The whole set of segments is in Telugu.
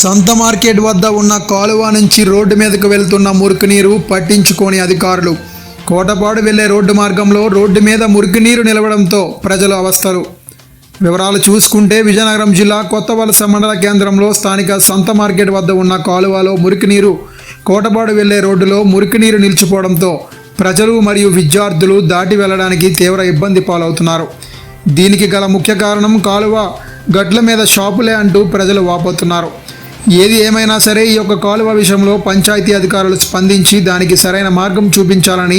సంత మార్కెట్ వద్ద ఉన్న కాలువ నుంచి రోడ్డు మీదకు వెళ్తున్న మురికి నీరు పట్టించుకోని అధికారులు. కోటపాడు వెళ్ళే రోడ్డు మార్గంలో రోడ్డు మీద మురికి నీరు నిలవడంతో ప్రజలు అవస్థలు. వివరాలు చూసుకుంటే విజయనగరం జిల్లా కొత్త వలస మండల కేంద్రంలో స్థానిక సంత మార్కెట్ వద్ద ఉన్న కాలువలో మురికి నీరు కోటపాడు వెళ్ళే రోడ్డులో మురికి నీరు నిలిచిపోవడంతో ప్రజలు మరియు విద్యార్థులు దాటి వెళ్ళడానికి తీవ్ర ఇబ్బంది పాలవుతున్నారు. దీనికి గల ముఖ్య కారణం కాలువ గట్ల మీద షాపులే అంటూ ప్రజలు వాపోతున్నారు. ఏది ఏమైనా సరే ఈ యొక్క కాలువ విషయంలో పంచాయతీ అధికారులు స్పందించి దానికి సరైన మార్గం చూపించాలని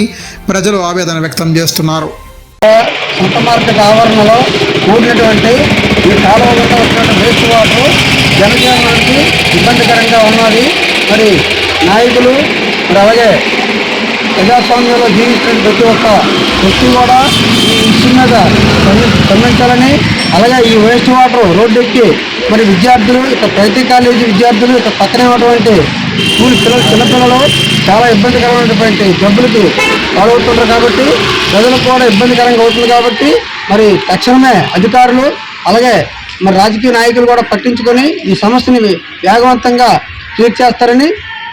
ప్రజలు ఆవేదన వ్యక్తం చేస్తున్నారు. సొంత మార్కెట్ ఆవరణలో కూడినటువంటి ఈ కాలువ గుండా వచ్చినటువంటి వేస్ట్ వాటర్ జనజీవనానికి ఇబ్బందికరంగా ఉన్నది. మరి నాయకులు మరి అలాగే ప్రజాస్వామ్యంలో జీవిస్తున్న ప్రతి ఒక్క వ్యక్తి కూడా ఈ మీద స్పందించాలని అలాగే ఈ వేస్ట్ వాటర్ రోడ్డు ఎక్కి మరి విద్యార్థులు ఇక ప్రతి కాలేజీ విద్యార్థులు ఇక పక్కనే ఉన్నటువంటి స్కూల్ పిల్లలు చిన్నపిల్లలు చాలా ఇబ్బందికరమైనటువంటి జబ్బులకి పాలవుతుంటారు కాబట్టి ప్రజలకు కూడా ఇబ్బందికరంగా అవుతుంది కాబట్టి మరి తక్షణమే అధికారులు అలాగే మరి రాజకీయ నాయకులు కూడా పట్టించుకొని ఈ సమస్యని వేగవంతంగా తీర్చేస్తారని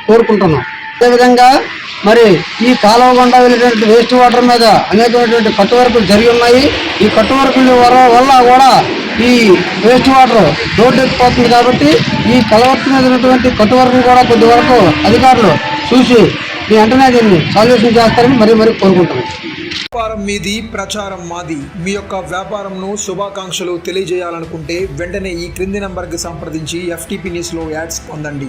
కోరుకుంటున్నాం. అదేవిధంగా మరి ఈ కాలువ గుండా వెళ్ళేటువంటి వేస్ట్ వాటర్ మీద అనేకమైనటువంటి కట్టువర్కులు జరిగి ఉన్నాయి. ఈ కట్టువర్కుల వల్ల కూడా ఈ వేస్ట్ వాటర్ రోడ్డు ఎక్కిపోతుంది కాబట్టి ఈ కలవర్తి మీద ఉన్నటువంటి కట్టువర్కులు కూడా కొద్ది వరకు అధికారులు చూసి మీ వెంటనే దీన్ని సాల్యూషన్ చేస్తారని మరీ మరీ కోరుకుంటున్నాను వ్యాపారం మీది ప్రచారం మాది. మీ యొక్క వ్యాపారంను శుభాకాంక్షలు తెలియజేయాలనుకుంటే వెంటనే ఈ క్రింది నంబర్కి సంప్రదించి ఎఫ్టీపీ న్యూస్లో యాడ్స్ పొందండి.